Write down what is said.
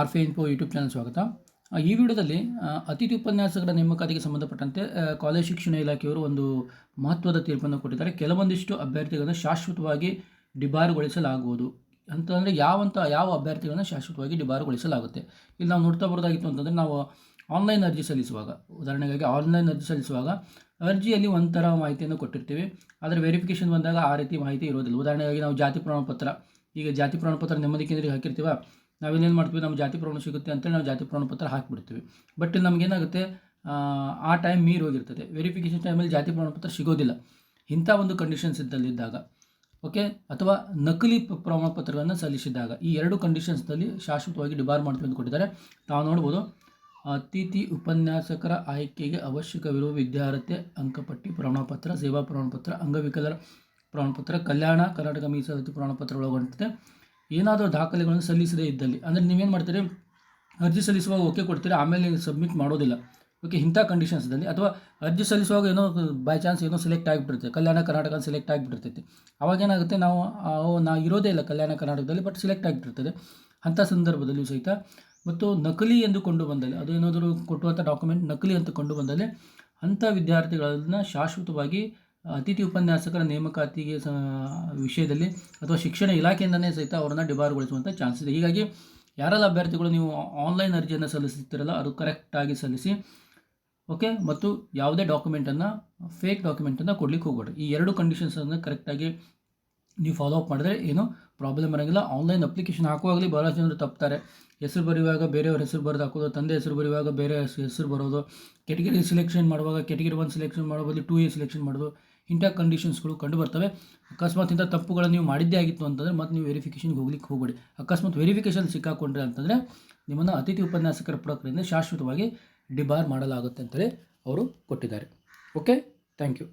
ಆರ್ಫೆ info YouTube channel ಸ್ವಾಗತ. ಈ ವಿಡಿಯೋದಲ್ಲಿ ಅತಿಥಿ ಉಪನ್ಯಾಸಕರ ನೇಮಕಾತಿಗೆ ಸಂಬಂಧಪಟ್ಟಂತೆ ಕಾಲೇಜ್ ಶಿಕ್ಷಣ ಇಲಾಖೆಯವರು ಒಂದು ಮಹತ್ವದ ತೀರ್ಪನ್ನು ಕೊಟ್ಟಿದ್ದಾರೆ. ಕೆಲವೊಂದಿಷ್ಟು ಅಭ್ಯರ್ಥಿಗಳನ್ನು ಶಾಶ್ವತವಾಗಿ ಡಿಬಾರುಗೊಳಿಸಲಾಗುವುದು. ಅಂತಂದರೆ ಯಾವಂಥ ಯಾವ ಅಭ್ಯರ್ಥಿಗಳನ್ನು ಶಾಶ್ವತವಾಗಿ ಡಿಬಾರುಗೊಳಿಸಲಾಗುತ್ತೆ? ಇಲ್ಲಿ ನಾವು ನೋಡ್ತಾ ಬರೋದಾಗಿತ್ತು ಅಂತಂದರೆ, ನಾವು ಆನ್ಲೈನ್ ಅರ್ಜಿ ಸಲ್ಲಿಸುವಾಗ, ಉದಾಹರಣೆಗಾಗಿ ಆನ್ಲೈನ್ ಅರ್ಜಿ ಸಲ್ಲಿಸುವಾಗ ಅರ್ಜಿಯಲ್ಲಿ ಒಂಥರ ಮಾಹಿತಿಯನ್ನು ಕೊಟ್ಟಿರ್ತೀವಿ. ಆದರೆ ವೆರಿಫಿಕೇಷನ್ ಬಂದಾಗ ಆ ರೀತಿ ಮಾಹಿತಿ ಇರೋದಿಲ್ಲ. ಉದಾಹರಣೆಗಾಗಿ ನಾವು ಜಾತಿ ಪ್ರಮಾಣಪತ್ರ, ಈಗ ಜಾತಿ ಪ್ರಮಾಣಪತ್ರ ನೆಮ್ಮದಿ ಕೇಂದ್ರಕ್ಕೆ ಹಾಕಿರ್ತೀವ ನಾವೇನೇನು ಮಾಡ್ತೀವಿ ನಮ್ಮ ಜಾತಿ ಪ್ರಮಾಣ ಸಿಗುತ್ತೆ ಅಂತೇಳಿ ನಾವು ಜಾತಿ ಪ್ರಮಾಣ ಪತ್ರ ಹಾಕಿಬಿಡ್ತೀವಿ. ಬಟ್ ನಮಗೇನಾಗುತ್ತೆ ಆ, ಟೈಮ್ ಮೀರಿ ಹೋಗಿರ್ತದೆ. ವೆರಿಫಿಕೇಷನ್ ಟೈಮಲ್ಲಿ ಜಾತಿ ಪ್ರಮಾಣ ಪತ್ರ ಸಿಗೋದಿಲ್ಲ. ಇಂಥ ಒಂದು ಕಂಡೀಷನ್ಸ್ ಇದ್ದಲ್ಲಿದ್ದಾಗ ಓಕೆ ಅಥವಾ ನಕಲಿ ಪ್ರಮಾಣಪತ್ರಗಳನ್ನು ಪ್ರಮಾಣ ಪತ್ರಗಳನ್ನು ಸಲ್ಲಿಸಿದಾಗ ಈ ಎರಡು ಕಂಡೀಷನ್ಸ್ನಲ್ಲಿ ಶಾಶ್ವತವಾಗಿ ಡಿಬಾರ್ ಮಾಡ್ತೀವಿ ಅಂತ ಕೊಟ್ಟಿದ್ದಾರೆ. ತಾವು ನೋಡ್ಬೋದು ಅತಿಥಿ ಉಪನ್ಯಾಸಕರ ಆಯ್ಕೆಗೆ ಅವಶ್ಯಕವಿರುವ ವಿದ್ಯಾರ್ಥಿ ಅಂಕಪಟ್ಟಿ ಪ್ರಮಾಣಪತ್ರ ಸೇವಾ ಪ್ರಮಾಣಪತ್ರ ಅಂಗವಿಕಲರ ಪ್ರಮಾಣಪತ್ರ ಕಲ್ಯಾಣ ಕರ್ನಾಟಕ ಮೀಸಲಾತಿ ಪ್ರಮಾಣಪತ್ರ ಒಳಗೊಂಡಂತೆ ಏನಾದರೂ ದಾಖಲೆಗಳನ್ನು ಸಲ್ಲಿಸದೇ ಇದ್ದಲ್ಲಿ. ಅಂದರೆ ನೀವೇನು ಮಾಡ್ತೀರಿ? ಅರ್ಜಿ ಸಲ್ಲಿಸುವಾಗ ಓಕೆ ಕೊಡ್ತೀರಾ? ಆಮೇಲೆ ಸಬ್ಮಿಟ್ ಮಾಡೋದಿಲ್ಲ. ಓಕೆ ಇಂಥ ಕಂಡೀಷನ್ಸ್ದಲ್ಲಿ ಅಥವಾ ಅರ್ಜಿ ಸಲ್ಲಿಸುವಾಗ ಏನೋ ಬೈ ಚಾನ್ಸ್ ಏನೋ ಸೆಲೆಕ್ಟ್ ಆಗಿಬಿಟ್ಟಿರುತ್ತೆ ಕಲ್ಯಾಣ ಕರ್ನಾಟಕ ಸೆಲೆಕ್ಟ್ ಆಗಿಬಿಟ್ಟಿರ್ತೈತೆ. ಅವಾಗ ಏನಾಗುತ್ತೆ? ನಾವು ನಾವು ಇರೋದೇ ಇಲ್ಲ ಕಲ್ಯಾಣ ಕರ್ನಾಟಕದಲ್ಲಿ ಬಟ್ ಸೆಲೆಕ್ಟ್ ಆಗಿಬಿಟ್ಟಿರ್ತದೆ. ಅಂಥ ಸಂದರ್ಭದಲ್ಲಿಯೂ ಸಹಿತ. ಮತ್ತು ನಕಲಿ ಎಂದು ಕೊಂಡು ಬಂದಲ್ಲಿ, ಅದು ಏನಾದರೂ ಕೊಟ್ಟುವಂಥ ಡಾಕ್ಯುಮೆಂಟ್ ನಕಲಿ ಅಂತ ಕೊಂಡು ಬಂದಲ್ಲಿ, ಅಂಥ ವಿದ್ಯಾರ್ಥಿಗಳನ್ನು ಶಾಶ್ವತವಾಗಿ ಅತಿಥಿ ಉಪನ್ಯಾಸಕರ ನೇಮಕಾತಿಗೆ ವಿಷಯದಲ್ಲಿ ಅಥವಾ ಶಿಕ್ಷಣ ಇಲಾಖೆಯಿಂದನೇ ಸಹಿತ ಅವರನ್ನು ಡಿಬಾರ್ಗೊಳಿಸುವಂಥ ಚಾನ್ಸ್ ಇದೆ. ಹೀಗಾಗಿ ಯಾರೆಲ್ಲ ಅಭ್ಯರ್ಥಿಗಳು ನೀವು ಆನ್ಲೈನ್ ಅರ್ಜಿಯನ್ನು ಸಲ್ಲಿಸುತ್ತೀರಲ್ಲ, ಅದು ಕರೆಕ್ಟಾಗಿ ಸಲ್ಲಿಸಿ, ಓಕೆ? ಮತ್ತು ಯಾವುದೇ ಡಾಕ್ಯುಮೆಂಟನ್ನು ಫೇಕ್ ಡಾಕ್ಯುಮೆಂಟನ್ನು ಕೊಡ್ಲಿಕ್ಕೆ ಹೋಗ್ಬೇಡಿ ಈ ಎರಡು ಕಂಡೀಷನ್ಸನ್ನು ಕರೆಕ್ಟಾಗಿ ನೀವು ಫಾಲೋ ಅಪ್ ಮಾಡಿದ್ರೆ ಏನು ಪ್ರಾಬ್ಲಮ್ ಇರೋಂಗಿಲ್ಲ. ಆನ್ಲೈನ್ ಅಪ್ಲಿಕೇಶನ್ ಹಾಕುವಾಗಲಿ ಬಹಳ ಜನರು ತಪ್ತಾರೆ. ಹೆಸರು ಬರೆಯುವಾಗ ಬೇರೆಯವ್ರ ಹೆಸರು ಬರೆದು ಹಾಕೋದು, ತಂದೆ ಹೆಸರು ಬರೆಯುವಾಗ ಬೇರೆ ಹೆಸರು ಬರೋದು ಕೆಟಗರಿ ಸೆಲೆಕ್ಷನ್ ಮಾಡುವಾಗ ಕೆಟಗರಿ ಒನ್ ಸೆಲೆಕ್ಷನ್ ಮಾಡೋ ಬದಲು ಟೂ ಎ ಸೆಲೆಕ್ಷನ್ ಮಾಡೋದು ಇಂಥ ಕಂಡೀಷನ್ಸ್ಗಳು ಕಂಡು ಬರ್ತವೆ ಅಕಸ್ಮಾತ್ ಇಂಥ ತಪ್ಪುಗಳನ್ನು ನೀವು ಮಾಡಿದ್ದೇ ಆಗಿತ್ತು ಅಂತಂದರೆ ಮತ್ತೆ ನೀವು ವೆರಿಫಿಕೇಷನ್ಗೆ ಹೋಗ್ಲಿಕ್ಕೆ ಹೋಗಬೇಡಿ. ಅಕಸ್ಮಾತ್ ವೆರಿಫಿಕೇಷನ್ ಸಿಕ್ಕಾಕೊಂಡ್ರೆ ಅಂತಂದರೆ ನಿಮ್ಮನ್ನು ಅತಿಥಿ ಉಪನ್ಯಾಸಕರ ಪ್ರಕ್ರಿಯೆಯಿಂದ ಶಾಶ್ವತವಾಗಿ ಡಿಬಾರ್ ಮಾಡಲಾಗುತ್ತೆ ಅಂತೇಳಿ ಅವರು ಕೊಟ್ಟಿದ್ದಾರೆ. Okay thank you